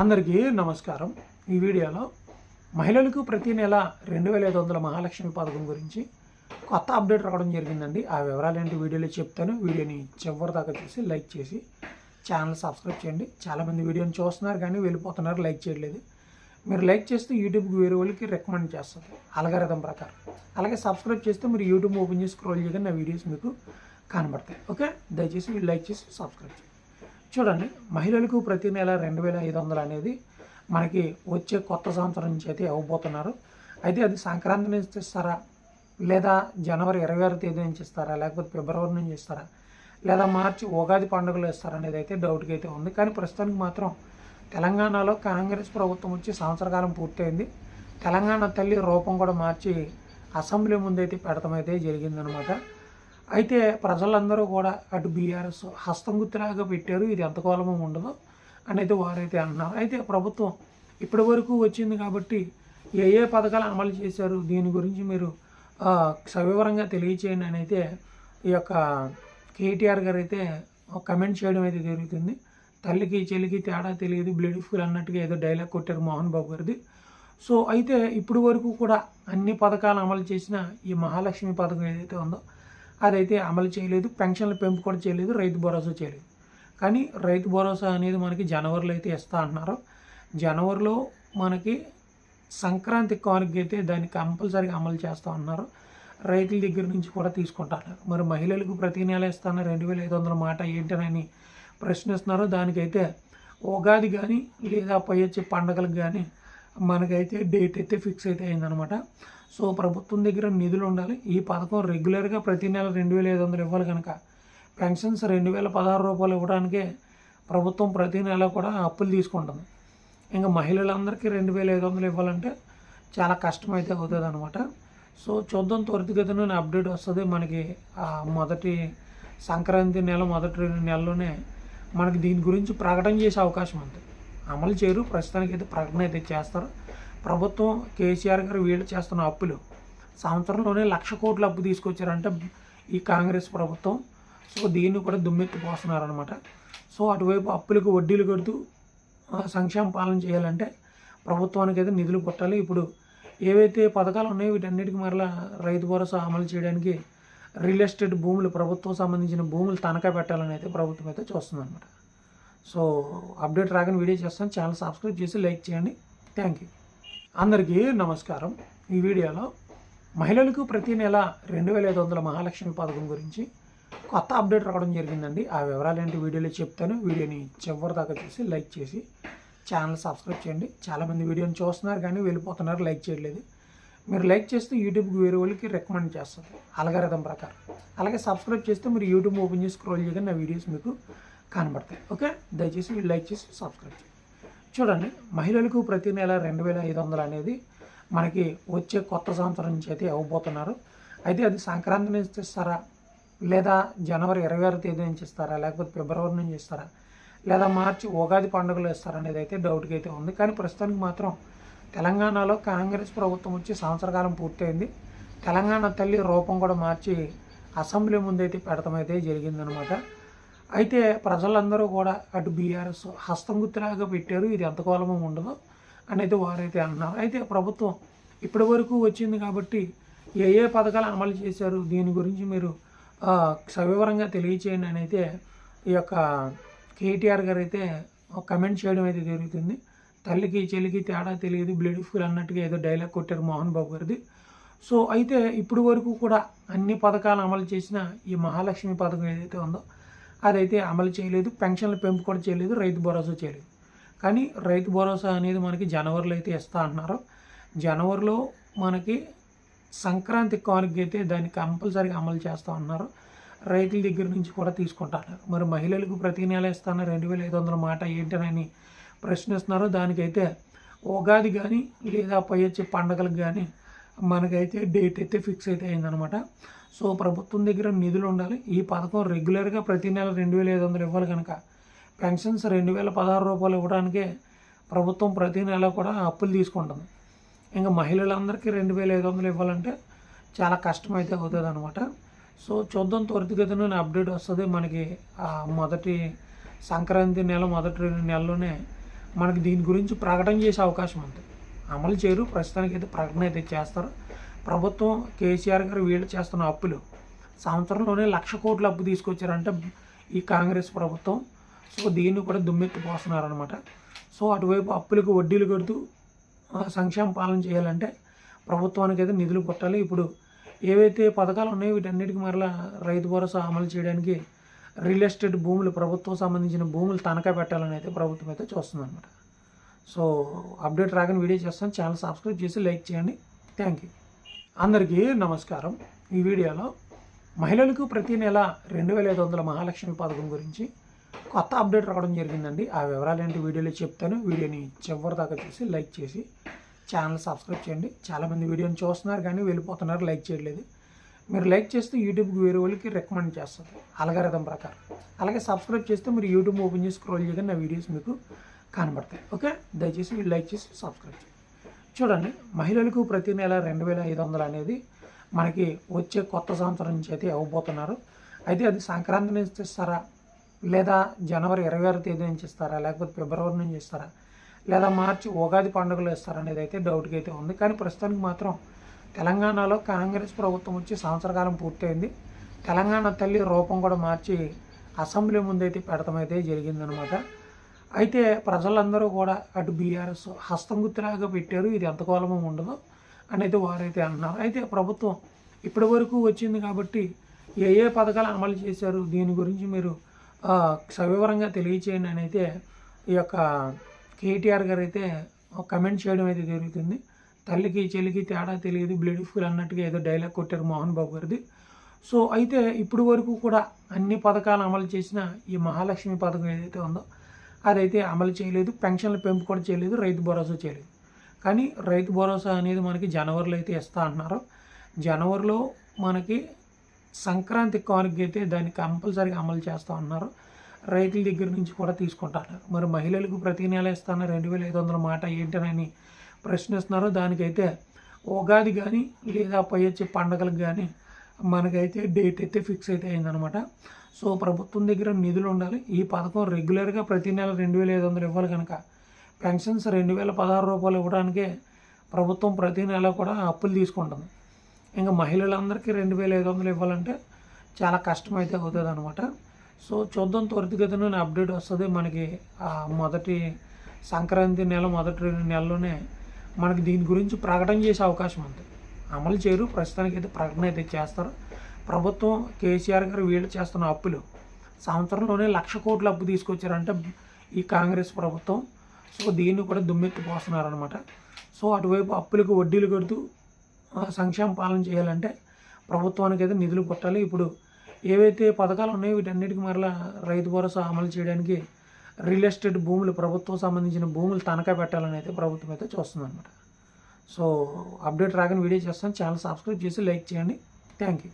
అందరికీ నమస్కారం. ఈ వీడియోలో మహిళలకు ప్రతి నెల రెండు వేల ఐదు వందల మహాలక్ష్మి పథకం గురించి కొత్త అప్డేట్ రావడం జరిగిందండి. ఆ వివరాలు ఏంటి వీడియోలో చెప్తాను. వీడియోని చివరి దాకా చూసి లైక్ చేసి ఛానల్ సబ్స్క్రైబ్ చేయండి. చాలామంది వీడియోని చూస్తున్నారు కానీ వెళ్ళిపోతున్నారు లైక్ చేయట్లేదు. మీరు లైక్ చేస్తే యూట్యూబ్కి వేరే వాళ్ళకి రికమెండ్ చేస్తుంది అలగారిథం ప్రకారం. అలాగే సబ్స్క్రైబ్ చేస్తే మీరు యూట్యూబ్ ఓపెన్ చేసి స్క్రోల్ చేయగానే నా వీడియోస్ మీకు కనబడతాయి. ఓకే? దయచేసి లైక్ చేసి సబ్స్క్రైబ్ చేయండి. చూడండి మహిళలకు ప్రతి నెల రెండు వేల ఐదు వందలు అనేది మనకి వచ్చే కొత్త సంవత్సరం నుంచి అయితే ఇవ్వబోతున్నారు. అయితే అది సంక్రాంతి నుంచి ఇస్తారా? లేదా జనవరి ఇరవై ఆరు తేదీ నుంచి ఇస్తారా? లేకపోతే ఫిబ్రవరి నుంచి ఇస్తారా? లేదా మార్చి ఉగాది పండుగలు ఇస్తారా అనేది అయితే డౌట్గా అయితే ఉంది. కానీ ప్రస్తుతానికి మాత్రం తెలంగాణలో కాంగ్రెస్ ప్రభుత్వం వచ్చి సంవత్సర కాలం పూర్తయింది. తెలంగాణ తల్లి రూపం కూడా మార్చి అసెంబ్లీ ముందైతే అయితే జరిగిందనమాట. అయితే ప్రజలందరూ కూడా అటు బీఆర్ఎస్ హస్తం గుర్తులాగా పెట్టారు. ఇది ఎంత కాలమో ఉండదు అనేది వారైతే అంటున్నారు. అయితే ప్రభుత్వం ఇప్పటి వరకు వచ్చింది కాబట్టి ఏ ఏ పథకాలు అమలు చేశారు? దీని గురించి మీరు సవివరంగా తెలియచేయండి అని అయితే ఈ యొక్క కేటీఆర్ గారు అయితే కమెంట్ చేయడం అయితే జరుగుతుంది. తల్లికి చెల్లికి తేడా తెలియదు. బ్లడ్ అన్నట్టుగా ఏదో డైలాగ్ కొట్టారు మోహన్ బాబు గారిది. సో అయితే ఇప్పుడు వరకు కూడా అన్ని పథకాలు అమలు చేసిన ఈ మహాలక్ష్మి పథకం ఏదైతే ఉందో అదైతే అమలు చేయలేదు పెన్షన్ల పెంపు కూడా చేయలేదు రైతు భరోసా చేయలేదు. కానీ రైతు భరోసా అనేది మనకి జనవరిలో అయితే ఇస్తా అంటున్నారు. జనవరిలో మనకి సంక్రాంతి కానుక అయితే దాన్ని కంపల్సరీగా అమలు చేస్తూ ఉన్నారు రైతుల దగ్గర నుంచి కూడా తీసుకుంటారు మరి మహిళలకు ప్రతి నెల ఇస్తాను? రెండు వేల ఐదు వందల మాట ఏంటనని ప్రశ్నిస్తున్నారు. దానికైతే ఉగాది కానీ లేదా పై వచ్చే పండగలకు కానీ మనకైతే డేట్ అయితే ఫిక్స్ అయితే అయిందనమాట. సో ప్రభుత్వం దగ్గర నిధులు ఉండాలి. ఈ పథకం రెగ్యులర్గా ప్రతి నెల రెండు వేల ఐదు వందలు ఇవ్వాలి కనుక. పెన్షన్స్ రెండు వేల పదహారు రూపాయలు ఇవ్వడానికే ప్రభుత్వం ప్రతి నెల కూడా అప్పులు తీసుకుంటుంది. ఇంకా మహిళలందరికీ రెండు వేల ఐదు వందలు ఇవ్వాలంటే చాలా కష్టం అయితే అవుతుంది అనమాట సో చూద్దాం త్వరితగతిన అప్డేట్ వస్తుంది. మనకి మొదటి సంక్రాంతి నెల మొదటి రెండు నెలలోనే మనకి దీని గురించి ప్రకటన చేసే అవకాశం ఉంది. అమలు చేయరు. ప్రస్తుతానికి అయితే ప్రకటన అయితే చేస్తారు. ప్రభుత్వం కేసీఆర్ గారు వీళ్ళు చేస్తున్న అప్పులు. సంవత్సరంలోనే లక్ష కోట్ల అప్పు తీసుకొచ్చారంటే ఈ కాంగ్రెస్ ప్రభుత్వం. సో దీన్ని కూడా దుమ్మెత్తిపోస్తున్నారనమాట సో అటువైపు అప్పులకు వడ్డీలు కడుతూ సంక్షేమ పాలన చేయాలంటే ప్రభుత్వానికి అయితే నిధులు కొట్టాలి. ఇప్పుడు ఏవైతే పథకాలు ఉన్నాయో వీటన్నిటికీ మరలా రైతు భరోసా అమలు చేయడానికి రియల్ ఎస్టేట్ భూములు ప్రభుత్వం సంబంధించిన భూములు తనఖా పెట్టాలని అయితే ప్రభుత్వం అయితే చూస్తుంది అనమాట సో అప్డేట్ రాగానే వీడియో చేస్తాను. ఛానల్ సబ్స్క్రైబ్ చేసి లైక్ చేయండి. Thank you. అందరికీ నమస్కారం. ఈ వీడియోలో మహిళలకు ప్రతి నెల రెండు వేల ఐదు వందల మహాలక్ష్మి పథకం గురించి కొత్త అప్డేట్ రావడం జరిగిందండి. ఆ వివరాలు ఏంటి వీడియోలో చెప్తాను. వీడియోని చివరి దాకా చూసి లైక్ చేసి ఛానల్ సబ్స్క్రైబ్ చేయండి. చాలామంది వీడియోని చూస్తున్నారు కానీ వెళ్ళిపోతున్నారు లైక్ చేయట్లేదు. మీరు లైక్ చేస్తే యూట్యూబ్కి వేరే వాళ్ళకి రికమెండ్ చేస్తుంది అలగారిథం ప్రకారం. అలాగే సబ్స్క్రైబ్ చేస్తే మీరు యూట్యూబ్ ఓపెన్ చేసి స్క్రోల్ చేయగానే నా వీడియోస్ మీకు కనబడతాయి. ఓకే? దయచేసి మీరు లైక్ చేసి సబ్స్క్రైబ్ చేయండి. చూడండి మహిళలకు ప్రతి నెల రెండు వేల ఐదు వందలు అనేది మనకి వచ్చే కొత్త సంవత్సరం నుంచి అయితే ఇవ్వబోతున్నారు. అయితే అది సంక్రాంతి నుంచి ఇస్తారా? లేదా జనవరి ఇరవై ఆరు తేదీ నుంచి ఇస్తారా? లేకపోతే ఫిబ్రవరి నుంచి ఇస్తారా? లేదా మార్చి ఉగాది పండుగలు ఇస్తారా అనేది అయితే డౌట్గా అయితే ఉంది. కానీ ప్రస్తుతానికి మాత్రం తెలంగాణలో కాంగ్రెస్ ప్రభుత్వం వచ్చి సంవత్సర కాలం పూర్తయింది. తెలంగాణ తల్లి రూపం కూడా మార్చి అసెంబ్లీ ముందైతే పెడతామైతే జరిగిందనమాట. అయితే ప్రజలందరూ కూడా అటు బీఆర్ఎస్ హస్తం గుర్తులాగా పెట్టారు. ఇది ఎంతకాలమో ఉండదు అని అయితే వారైతే అంటున్నారు. అయితే ప్రభుత్వం ఇప్పటి వరకు వచ్చింది కాబట్టి ఏ ఏ పథకాలు అమలు చేశారు? దీని గురించి మీరు సవివరంగా తెలియచేయండి అని అయితే ఈ యొక్క కేటీఆర్ గారు అయితే కమెంట్ చేయడం అయితే జరుగుతుంది. తల్లికి చెల్లికి తేడా తెలియదు. బ్లడ్ అన్నట్టుగా ఏదో డైలాగ్ కొట్టారు మోహన్ బాబు గారిది. సో అయితే ఇప్పుడు వరకు కూడా అన్ని పథకాలు అమలు చేసిన ఈ మహాలక్ష్మి పథకం ఏదైతే ఉందో అదైతే అమలు చేయలేదు పెన్షన్ల పెంపు కూడా చేయలేదు రైతు భరోసా చేయలేదు. కానీ రైతు భరోసా అనేది మనకి జనవరిలో అయితే ఇస్తా అంటున్నారు. జనవరిలో మనకి సంక్రాంతి కానుక అయితే దాన్ని కంపల్సరీగా అమలు చేస్తూ ఉన్నారు రైతుల దగ్గర నుంచి కూడా తీసుకుంటున్నారు మరి మహిళలకు ప్రతి నెల ఇస్తాను రెండు వేల ఐదు వందల మాట ఏంటనని ప్రశ్నిస్తున్నారు. దానికైతే ఉగాది కానీ లేదా పై వచ్చే పండగలకు కానీ మనకైతే డేట్ అయితే ఫిక్స్ అయితే అయిందనమాట. సో ప్రభుత్వం దగ్గర నిధులు ఉండాలి. ఈ పథకం రెగ్యులర్గా ప్రతి నెల రెండు వేల ఐదు వందలు ఇవ్వాలి కనుక. పెన్షన్స్ రెండు వేల పదహారు రూపాయలు ఇవ్వడానికే ప్రభుత్వం ప్రతి నెల కూడా అప్పులు తీసుకుంటుంది. ఇంకా మహిళలందరికీ రెండు వేల ఐదు వందలు ఇవ్వాలంటే చాలా కష్టం అయితే అవుతుంది అనమాట సో చూద్దాం త్వరితగతిన అప్డేట్ వస్తుంది. మనకి మొదటి సంక్రాంతి నెల మొదటి రెండు నెలలోనే మనకి దీని గురించి ప్రకటన చేసే అవకాశం ఉంది. అమలు చేయరు. ప్రస్తుతానికి అయితే ప్రకటన అయితే చేస్తారు. ప్రభుత్వం కేసీఆర్ గారు వీళ్ళు చేస్తున్న అప్పులు. సంవత్సరంలోనే లక్ష కోట్ల అప్పు తీసుకొచ్చారంటే ఈ కాంగ్రెస్ ప్రభుత్వం. సో దీన్ని కూడా దుమ్మెత్తిపోస్తున్నారనమాట సో అటువైపు అప్పులకు వడ్డీలు కడుతూ సంక్షేమ పాలన చేయాలంటే ప్రభుత్వానికి అయితే నిధులు కొట్టాలి. ఇప్పుడు ఏవైతే పథకాలు ఉన్నాయో వీటన్నిటికీ మరలా రైతు భరోసా అమలు చేయడానికి రియల్ ఎస్టేట్ భూములు ప్రభుత్వం సంబంధించిన భూములు తనఖా పెట్టాలని అయితే ప్రభుత్వం అయితే చూస్తుంది అనమాట సో అప్డేట్ రాగానే వీడియో చేస్తాను. ఛానల్ సబ్స్క్రైబ్ చేసి లైక్ చేయండి. Thank you. అందరికీ నమస్కారం. ఈ వీడియోలో మహిళలకు ప్రతి నెల రెండు వేల ఐదు వందల మహాలక్ష్మి పథకం గురించి కొత్త అప్డేట్ రావడం జరిగిందండి. ఆ వివరాలు ఏంటి వీడియోలో చెప్తాను. వీడియోని చివరి దాకా చూసి లైక్ చేసి ఛానల్ సబ్స్క్రైబ్ చేయండి. చాలామంది వీడియోని చూస్తున్నారు కానీ వెళ్ళిపోతున్నారు లైక్ చేయట్లేదు. మీరు లైక్ చేస్తే యూట్యూబ్కి వేరే వాళ్ళకి రికమెండ్ చేస్తుంది అలగారిథం ప్రకారం. అలాగే సబ్స్క్రైబ్ చేస్తే మీరు యూట్యూబ్ ఓపెన్ చేసి స్క్రోల్ చేయగానే నా వీడియోస్ మీకు కనబడతాయి. ఓకే? దయచేసి మీరు లైక్ చేసి సబ్స్క్రైబ్ చేయండి. చూడండి మహిళలకు ప్రతి నెల రెండు వేల ఐదు వందలు అనేది మనకి వచ్చే కొత్త సంవత్సరం నుంచి అయితే ఇవ్వబోతున్నారు. అయితే అది సంక్రాంతి నుంచి ఇస్తారా? లేదా జనవరి ఇరవై ఆరు తేదీ నుంచి ఇస్తారా? లేకపోతే ఫిబ్రవరి నుంచి ఇస్తారా? లేదా మార్చి ఉగాది పండుగలో ఇస్తారా అనేది అయితే డౌట్గా అయితే ఉంది. కానీ ప్రస్తుతానికి మాత్రం తెలంగాణలో కాంగ్రెస్ ప్రభుత్వం వచ్చి సంవత్సర కాలం పూర్తయింది. తెలంగాణ తల్లి రూపం కూడా మార్చి అసెంబ్లీ ముందైతే పెడతామైతే జరిగిందనమాట అయితే ప్రజలందరూ కూడా అటు బీఆర్ఎస్ హస్తం గుర్తులాగా పెట్టారు ఇది ఎంతకాలమో ఉండదు అని అయితే వారైతే అంటున్నారు. అయితే ప్రభుత్వం ఇప్పటి వరకు వచ్చింది కాబట్టి ఏ ఏ పథకాలు అమలు చేశారు దీని గురించి మీరు సవివరంగా తెలియచేయండి అని అయితే ఈ యొక్క కేటీఆర్ గారు అయితే కమెంట్ చేయడం అయితే జరుగుతుంది. తల్లికి చెల్లికి తేడా తెలియదు బ్యూటిఫుల్ అన్నట్టుగా ఏదో డైలాగ్ కొట్టారు మోహన్ బాబు గారిది. సో అయితే ఇప్పుడు వరకు కూడా అన్ని పథకాలు అమలు చేసిన ఈ మహాలక్ష్మి పథకం ఏదైతే ఉందో అదైతే అమలు చేయలేదు పెన్షన్ల పెంపు కూడా చేయలేదు రైతు భరోసా చేయలేదు. కానీ రైతు భరోసా అనేది మనకి జనవరిలో అయితే ఇస్తా అంటున్నారు. జనవరిలో మనకి సంక్రాంతి కానుక అయితే దాన్ని కంపల్సరీగా అమలు చేస్తా ఉన్నారు రైతుల దగ్గర నుంచి కూడా తీసుకుంటారు మరి మహిళలకు ప్రతి నెల ఇస్తాను? రెండు వేల ఐదు వందల మాట ఏంటనని ప్రశ్నిస్తున్నారు. దానికైతే ఉగాది కానీ లేదా పై వచ్చే పండగలకు కానీ మనకైతే డేట్ అయితే ఫిక్స్ అయితే అయిందనమాట. సో ప్రభుత్వం దగ్గర నిధులు ఉండాలి. ఈ పథకం రెగ్యులర్గా ప్రతి నెల రెండు వేల ఐదు వందలు ఇవ్వాలి కనుక. పెన్షన్స్ రెండు వేల పదహారు రూపాయలు ఇవ్వడానికే ప్రభుత్వం ప్రతి నెల కూడా అప్పులు తీసుకుంటుంది. ఇంకా మహిళలందరికీ రెండు వేల ఐదు వందలు ఇవ్వాలంటే చాలా కష్టం అయితే అవుతుంది అనమాట సో చూద్దాం త్వరితగతిన అప్డేట్ వస్తుంది. మనకి మొదటి సంక్రాంతి నెల మొదటి రెండు నెలలోనే మనకి దీని గురించి ప్రకటన చేసే అవకాశం ఉంది. అమలు చేయరు. ప్రస్తుతానికి అయితే ప్రకటన అయితే చేస్తారు. ప్రభుత్వం కేసీఆర్ గారు వీళ్ళు చేస్తున్న అప్పులు సంవత్సరంలోనే లక్ష కోట్ల అప్పు తీసుకొచ్చారంటే ఈ కాంగ్రెస్ ప్రభుత్వం. సో దీన్ని కూడా దుమ్మెత్తిపోస్తున్నారనమాట సో అటువైపు అప్పులకు వడ్డీలు కడుతూ సంక్షేమ పాలన చేయాలంటే ప్రభుత్వానికి అయితే నిధులు కొట్టాలి. ఇప్పుడు ఏవైతే పథకాలు ఉన్నాయో వీటన్నిటికీ మరలా రైతు భరోసా అమలు చేయడానికి రియల్ ఎస్టేట్ భూములు ప్రభుత్వం సంబంధించిన భూములు తనఖా పెట్టాలని అయితే ప్రభుత్వం అయితే చూస్తుంది అనమాట సో అప్డేట్ రాగానే వీడియో చేస్తాను. ఛానల్ సబ్స్క్రైబ్ చేసి లైక్ చేయండి. Thank you.